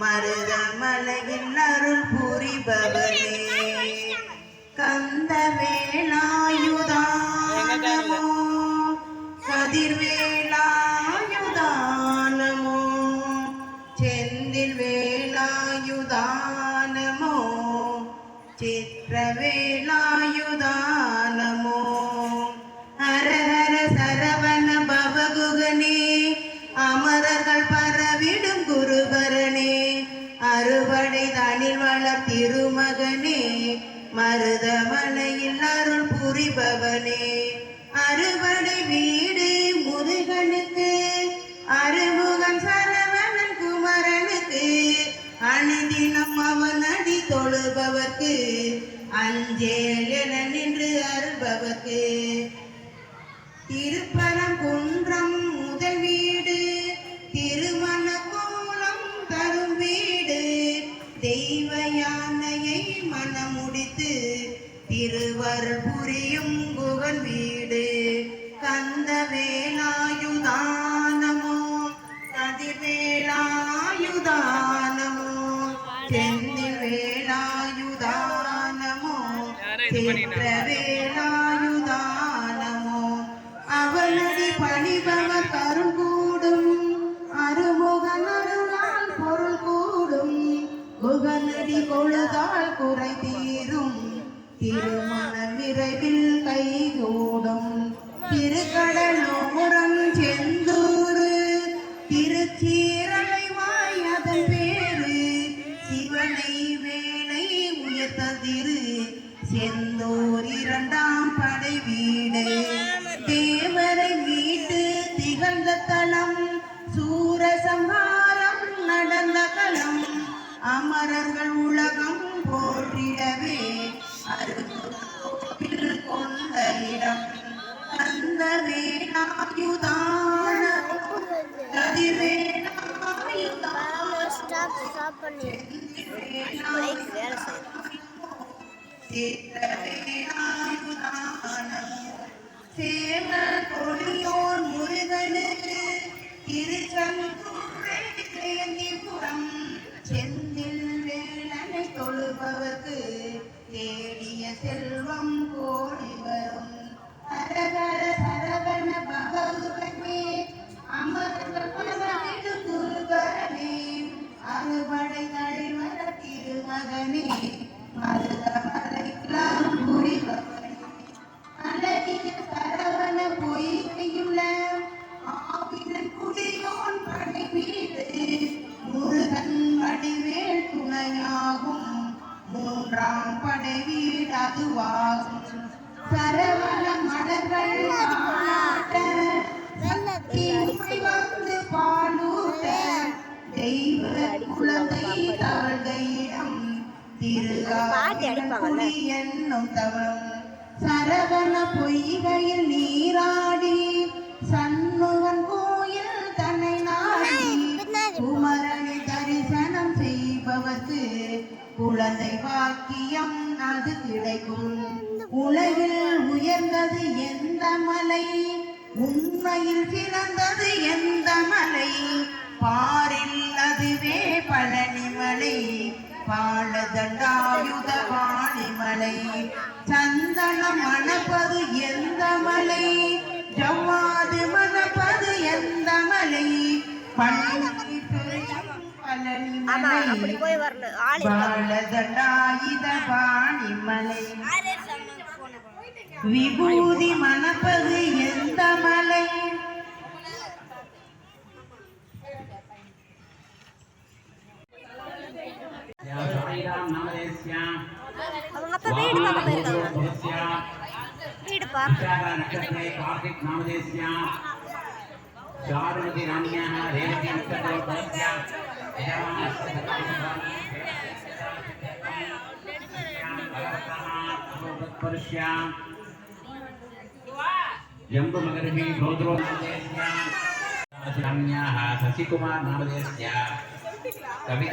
மருதமலையில் அருள் புரிபவனே கந்த வேலாயுதானமோ கதிர்வேலாயுதானமோ செந்தில் வேலாயுதானமோ சித்திரவேலாயுதானமோ ஹர ஹர சரவண பவகுகனே அமரர்கள் பரவிடும் குருபரனே அறுபடை தனில் திருமகனே மருதமலையில் அருள் புரிபவனே. அறுபடை வீடு முருகனுக்கு அறுமுகம் சரவணன் குமரனுக்கு அணிதினம் அவன் அடி தொழுபவர்க்கு அஞ்சேல் என நின்று அருள்பவர்க்கு. திருப்பரம் குன்ற திருவர் புரியும் குகன் வீடு. கந்த வேலாயுதானமோ கதிர்வேலாயுதானமோ செந்தில் வேலாயுதானமோ சித்திரவேலாயுதானமோ வேலாயுதானமோ பணிபவர் பணிபம் திருமண விரைவில் கைகூடும். திருக்கடலோரம் செந்தூரு திருச்சீரலை வாயதன் பேரு. சிவனை வேலை உயர்த்ததிரு செந்தூர் இரண்டாம் படை வீடு. தேவரை மீட்டு திகழ்ந்த தளம் சூரசம்ஹாரம் நடந்த களம் அமரர்கள் உலகம் போற்றிடவே. அருகோவில் அந்த வேலாயுதான கதிர்வேலாயுதான கொடியோர் முருகனுக்கு செந்தில் வேளனை தொழுபவர்க்கு தேடிய செல்வம் கோடி வரும். ஹரஹர சரவண மூன்றாம் படை வீடு அதுவாகும் சரவண மலர்கள் ஆட்ட தீமை வந்து பாலூட்ட. தெய்வ பாட்டி அடிப்பாங்கல்ல? திருகாரி என்னும் தவம். சரவண பொய்கையில் நீராடி சண்முகன் கோயில் தன்னை நாடி. குமரனை தரிசனம் செய்பவர்க்கு குழந்தை பாக்கியம். அது கிடைக்கும். உலகில் உயர்ந்தது எந்த மலை? உண்மையில் சிறந்தது எந்த மலை? பாரில் அதுவே பழனிமலை. பாலதண்டாயுத வாணிமலை சந்தனம் மணப்பது எந்த மலை? ஜவ்வாது மணப்பது எந்த மலை? பழனி ஆமா அப்படி போய் விபூதி மணப்பது எந்த மலை? அவங்க அப்பா ரேவதி நட்சத்திரம் Kasih kumar nama desa, kami